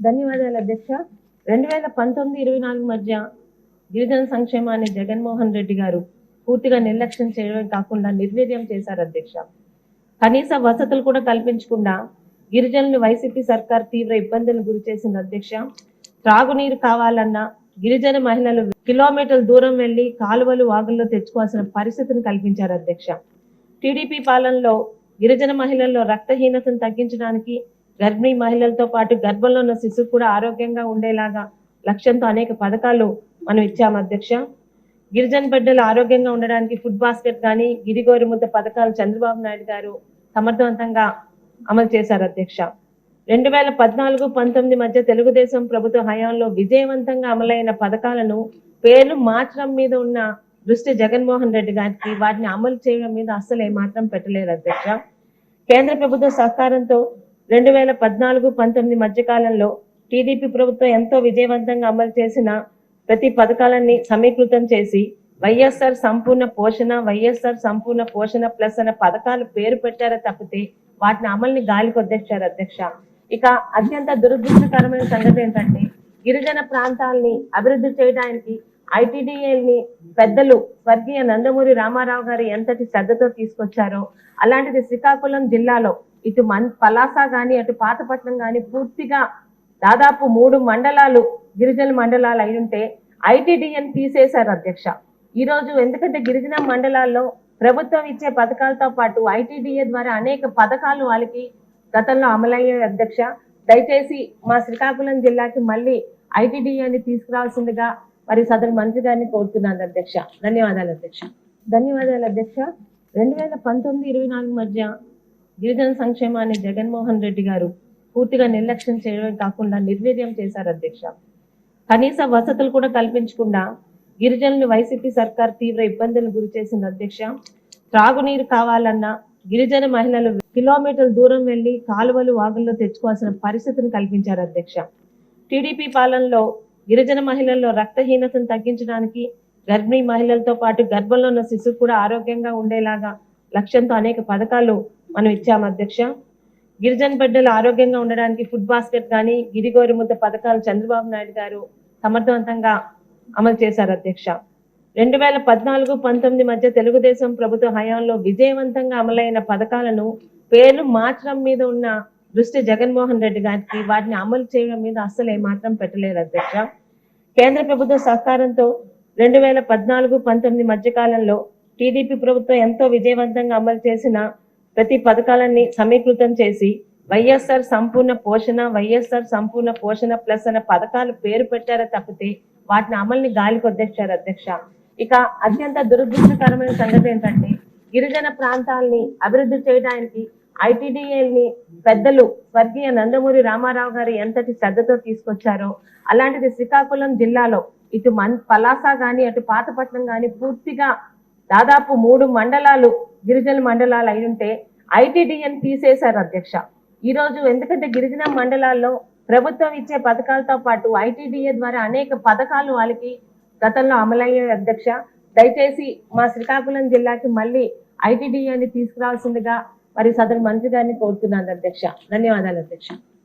ధన్యవాదాలు అధ్యక్ష. రెండు వేల పంతొమ్మిది ఇరవై నాలుగు మధ్య గిరిజన సంక్షేమాన్ని జగన్మోహన్ రెడ్డి గారు పూర్తిగా నిర్లక్ష్యం చేయడం కాకుండా నిర్వీర్యం చేశారు అధ్యక్ష. కనీస వసతులు కూడా కల్పించకుండా గిరిజనులు వైసీపీ సర్కార్ తీవ్ర ఇబ్బందులు గురి చేసింది అధ్యక్ష. త్రాగునీరు కావాలన్నా గిరిజన మహిళలు కిలోమీటర్ల దూరం వెళ్ళి కాలువలు వాగుల్లో తెచ్చుకోవాల్సిన పరిస్థితిని కల్పించారు అధ్యక్ష. టీడీపీ పాలనలో గిరిజన మహిళల్లో రక్తహీనతను తగ్గించడానికి గర్భిణీ మహిళలతో పాటు గర్భంలో ఉన్న శిశువు కూడా ఆరోగ్యంగా ఉండేలాగా లక్ష్యంతో అనేక పథకాలు మనం ఇచ్చాము అధ్యక్ష. గిరిజన బిడ్డలు ఆరోగ్యంగా ఉండడానికి ఫుడ్ బాస్కెట్ కానీ గిరిగోరి ముద్ద పథకాలు చంద్రబాబు నాయుడు గారు సమర్థవంతంగా అమలు చేశారు అధ్యక్ష. రెండు వేల పద్నాలుగు పంతొమ్మిది మధ్య తెలుగుదేశం ప్రభుత్వ హయాంలో విజయవంతంగా అమలైన పథకాలను పేర్లు మార్చడం మీద ఉన్న దృష్టి జగన్మోహన్ రెడ్డి గారికి వాటిని అమలు చేయడం మీద అస్సలు ఏమాత్రం పెట్టలేరు అధ్యక్ష. కేంద్ర ప్రభుత్వ సహకారంతో రెండు వేల పద్నాలుగు పంతొమ్మిది మధ్య కాలంలో టీడీపీ ప్రభుత్వం ఎంతో విజయవంతంగా అమలు చేసిన ప్రతి పథకాలన్నీ సమీకృతం చేసి వైఎస్ఆర్ సంపూర్ణ పోషణ వైఎస్ఆర్ సంపూర్ణ పోషణ ప్లస్ అనే పథకాలు పేరు పెట్టారే తప్పితే వాటిని అమలుని గాలి కొద్దేశారు అధ్యక్ష. ఇక అత్యంత దురదృష్టకరమైన సంగతి ఏంటంటే గిరిజన ప్రాంతాల్ని అభివృద్ధి చేయడానికి ఐటీడీఏని ని పెద్దలు స్వర్గీయ నందమూరి రామారావు గారు ఎంతటి శ్రద్ధతో తీసుకొచ్చారో అలాంటిది శ్రీకాకుళం జిల్లాలో ఇటు మన్ పలాస గాని అటు పాతపట్నం గాని పూర్తిగా దాదాపు మూడు మండలాలు గిరిజన మండలాలు అయి ఉంటే ఐటీడీఎన్ తీసేశారు అధ్యక్ష. ఈ రోజు ఎందుకంటే గిరిజన మండలాల్లో ప్రభుత్వం ఇచ్చే పథకాలతో పాటు ఐటీడీఏ ద్వారా అనేక పథకాలు వాళ్ళకి గతంలో అమలయ్యాయి అధ్యక్ష. దయచేసి మా శ్రీకాకుళం జిల్లాకి మళ్ళీ ఐటీడీఏని తీసుకురావాల్సిందిగా మరి సదరు మంత్రి గారిని కోరుతున్నాను అధ్యక్ష. ధన్యవాదాలు అధ్యక్ష. ధన్యవాదాలు అధ్యక్ష. రెండు వేల పంతొమ్మిది ఇరవై నాలుగు మధ్య గిరిజన సంక్షేమాన్ని జగన్మోహన్ రెడ్డి గారు పూర్తిగా నిర్లక్ష్యం చేయడం కాకుండా నిర్వీర్యం చేశారు అధ్యక్ష. కనీస వసతులు కూడా కల్పించకుండా గిరిజనులు వైసీపీ సర్కార్ తీవ్ర ఇబ్బందులు గురి చేసింది అధ్యక్ష. త్రాగునీరు కావాలన్నా గిరిజన మహిళలు కిలోమీటర్ల దూరం వెళ్ళి కాలువలు వాగుల్లో తెచ్చుకోవాల్సిన పరిస్థితిని కల్పించారు అధ్యక్ష. టీడీపీ పాలనలో గిరిజన మహిళల్లో రక్తహీనతను తగ్గించడానికి గర్భిణీ మహిళలతో పాటు గర్భంలో ఉన్న శిశువు కూడా ఆరోగ్యంగా ఉండేలాగా లక్ష్యంతో అనేక పథకాలు మనం ఇచ్చాము అధ్యక్ష. గిరిజన బిడ్డలు ఆరోగ్యంగా ఉండడానికి ఫుడ్ బాస్కెట్ కానీ గిరిగోరి ముద్ద పథకాలు చంద్రబాబు నాయుడు గారు సమర్థవంతంగా అమలు చేశారు అధ్యక్ష. రెండు వేల పద్నాలుగు పంతొమ్మిది మధ్య తెలుగుదేశం ప్రభుత్వ హయాంలో విజయవంతంగా అమలైన పథకాలను పేర్లు మార్చడం మీద ఉన్న దృష్టి జగన్మోహన్ రెడ్డి గారికి వాటిని అమలు చేయడం మీద అస్సలు ఏమాత్రం పెట్టలేరు అధ్యక్ష. కేంద్ర ప్రభుత్వ సహకారంతో రెండు వేల పద్నాలుగు పంతొమ్మిది మధ్య కాలంలో టీడీపీ ప్రభుత్వం ఎంతో విజయవంతంగా అమలు చేసిన ప్రతి పథకాలన్నీ సమీకృతం చేసి వైఎస్ఆర్ సంపూర్ణ పోషణ వైఎస్ఆర్ సంపూర్ణ పోషణ ప్లస్ అనే పథకాలు పేరు పెట్టారా తప్పితే వాటిని అమలుని గాలికి కొద్దేశారు అధ్యక్ష. ఇక అత్యంత దురదృష్టకరమైన సంగతి ఏంటంటే గిరిజన ప్రాంతాల్ని అభివృద్ధి చేయడానికి ఐటీడీఏని ని పెద్దలు స్వర్గీయ నందమూరి రామారావు గారు ఎంతటి శ్రద్ధతో తీసుకొచ్చారో అలాంటిది శ్రీకాకుళం జిల్లాలో ఇటు మన్ పలాస గాని అటు పాతపట్నం గాని పూర్తిగా దాదాపు మూడు మండలాలు గిరిజన మండలాలు అయి ఉంటే ఐటీడీఎన్ తీసేశారు అధ్యక్ష. ఈ రోజు ఎందుకంటే గిరిజన మండలాల్లో ప్రభుత్వం ఇచ్చే పథకాలతో పాటు ఐటీడీఏ ద్వారా అనేక పథకాలు వాళ్ళకి గతంలో అమలయ్యాయి అధ్యక్ష. దయచేసి మా శ్రీకాకుళం జిల్లాకి మళ్ళీ ఐటీడీఏని తీసుకురావాల్సిందిగా మరి సదరు మంత్రి గారిని కోరుతున్నాను అధ్యక్ష. ధన్యవాదాలు అధ్యక్ష.